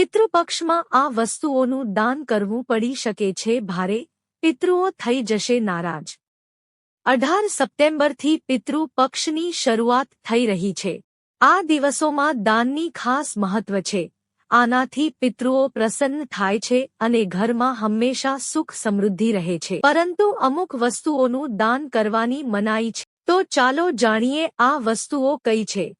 પિતૃપક્ષમાં આ વસ્તુઓનું દાન કરવું પડી શકે છે, ભારે પિતૃઓ થઈ જશે નારાજ. અઢાર સપ્ટેમ્બરથી પિતૃ પક્ષની શરૂઆત થઈ રહી છે. આ દિવસોમાં દાનની ખાસ મહત્વ છે. આનાથી પિતૃઓ પ્રસન્ન થાય છે અને ઘરમાં હંમેશા સુખ સમૃદ્ધિ રહે છે. પરંતુ અમુક વસ્તુઓનું દાન કરવાની મનાઈ છે. તો ચાલો જાણીએ આ વસ્તુઓ કઈ છે.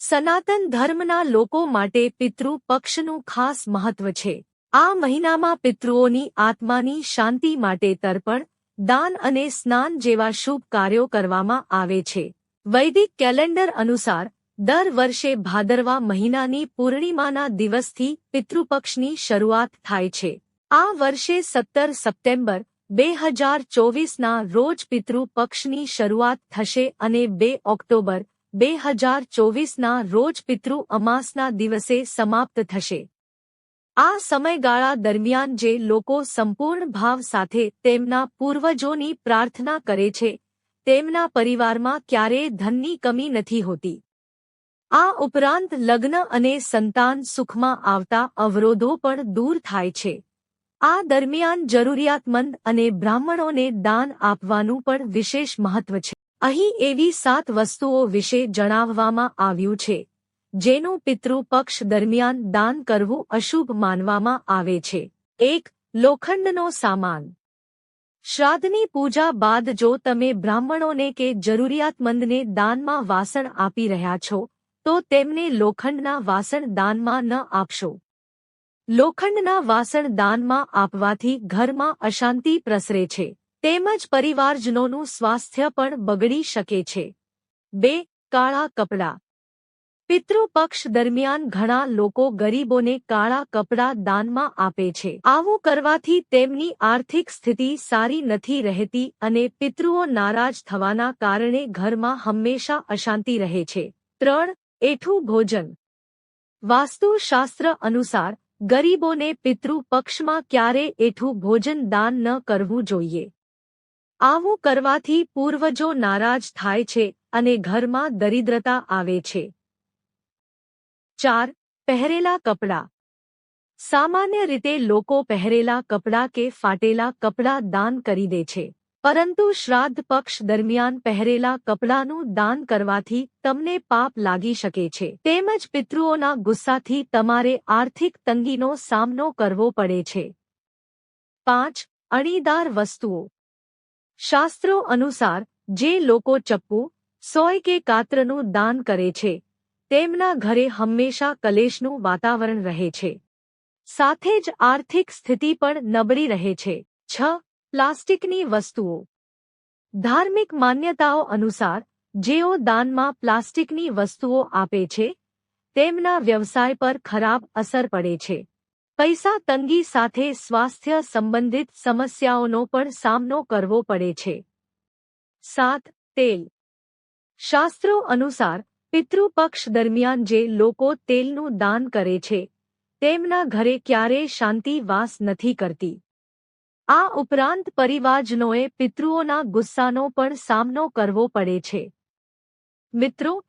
સનાતન ધર્મના લોકો માટે પિતૃ પક્ષનું ખાસ મહત્વ છે. આ મહિનામાં પિતૃઓની આત્માની શાંતિ માટે તર્પણ, દાન અને સ્નાન જેવા શુભ કાર્યો કરવામાં આવે છે. વૈદિક કેલેન્ડર અનુસાર, દર વર્ષે ભાદરવા મહિનાની પૂર્ણિમાના દિવસથી પિતૃપક્ષની શરૂઆત થાય છે. આ વર્ષે સત્તર સપ્ટેમ્બર, બે હજાર ચોવીસના રોજ પિતૃ પક્ષની શરૂઆત થશે અને બે ઓક્ટોબર બે હજાર ચોવીસના રોજ પિતૃ અમાસના દિવસે સમાપ્ત થશે. આ સમયગાળા દરમિયાન જે લોકો સંપૂર્ણ ભાવ સાથે તેમના પૂર્વજોની પ્રાર્થના કરે છે, તેમના પરિવારમાં ક્યારેય ધનની કમી નથી હોતી. આ ઉપરાંત લગ્ન અને સંતાન સુખમાં આવતા અવરોધો પણ દૂર થાય છે. આ દરમિયાન જરૂરિયાતમંદ અને બ્રાહ્મણોને દાન આપવાનું પણ વિશેષ મહત્વ છે. અહીં એવી સાત વસ્તુઓ વિશે જણાવવામાં આવ્યું છે, જેનું પિતૃ પક્ષ દરમિયાન દાન કરવું અશુભ માનવામાં આવે છે. એક, લોખંડનો સામાન. શ્રાદ્ધની પૂજા બાદ જો તમે બ્રાહ્મણોને કે જરૂરિયાતમંદને દાનમાં વાસણ આપી રહ્યા છો, તો તેમને લોખંડના વાસણ દાનમાં ન આપશો. લોખંડના વાસણ દાનમાં આપવાથી ઘરમાં અશાંતિ પ્રસરે છે. તેમજ પરિવારજનોનું સ્વાસ્થ્ય પણ બગડી શકે છે. બે, કાળા કપડાં. પિતૃપક્ષ દરમિયાન ઘણા લોકો ગરીબોને કાળા કપડાં દાનમાં આપે છે. આવું કરવાથી તેમની આર્થિક સ્થિતિ સારી નથી રહેતી અને પિતૃઓ નારાજ થવાના કારણે ઘરમાં હંમેશા અશાંતિ રહે છે. ત્રણ, એઠું ભોજન. વાસ્તુશાસ્ત્ર અનુસાર ગરીબોને પિતૃ પક્ષમાં ક્યારે એઠું ભોજન દાન ન કરવું જોઈએ. આવું કરવાથી પૂર્વજો નારાજ થાય છે અને ઘરમાં દરિદ્રતા આવે છે. ચાર, પહેરેલા કપડાં. સામાન્ય રીતે લોકો પહેરેલા કપડાં કે ફાટેલા કપડાં દાન કરી દે છે, પરંતુ શ્રાદ્ધ પક્ષ દરમિયાન પહેરેલા કપડાનું દાન કરવાથી તમને પાપ લાગી શકે છે. તેમજ પિતૃઓના ગુસ્સાથી તમારે આર્થિક તંગીનો સામનો કરવો પડે છે. પાંચ, અણીદાર વસ્તુઓ. શાસ્ત્રો અનુસાર, જે લોકો ચપ્પુ, સોય કે કાત્રનું દાન કરે છે, તેમના ઘરે હંમેશા કલેશનું વાતાવરણ રહે છે. સાથે જ આર્થિક સ્થિતિ પણ નબળી રહે છે. છ. પ્લાસ્ટિકની વસ્તુઓ. ધાર્મિક માન્યતાઓ અનુસાર, જેઓ દાનમાં પ્લાસ્ટિકની વસ્તુઓ આપે છે, તેમના વ્યવસાય પર ખરાબ અસર પડે છે. પૈસા તંગી સાથે સ્વાસ્થ્ય સંબંધિત સમસ્યાઓનો પણ સામનો કરવો પડે છે. સાત, તેલ. શાસ્ત્રો અનુસાર, પિતૃપક્ષ દરમિયાન જે લોકો તેલનું દાન કરે છે, તેમના ઘરે ક્યારેય શાંતિ વાસ નથી કરતી. આ ઉપરાંત પરિવારજનોએ પિતૃઓના ગુસ્સાનો પણ સામનો કરવો પડે છે. મિત્રો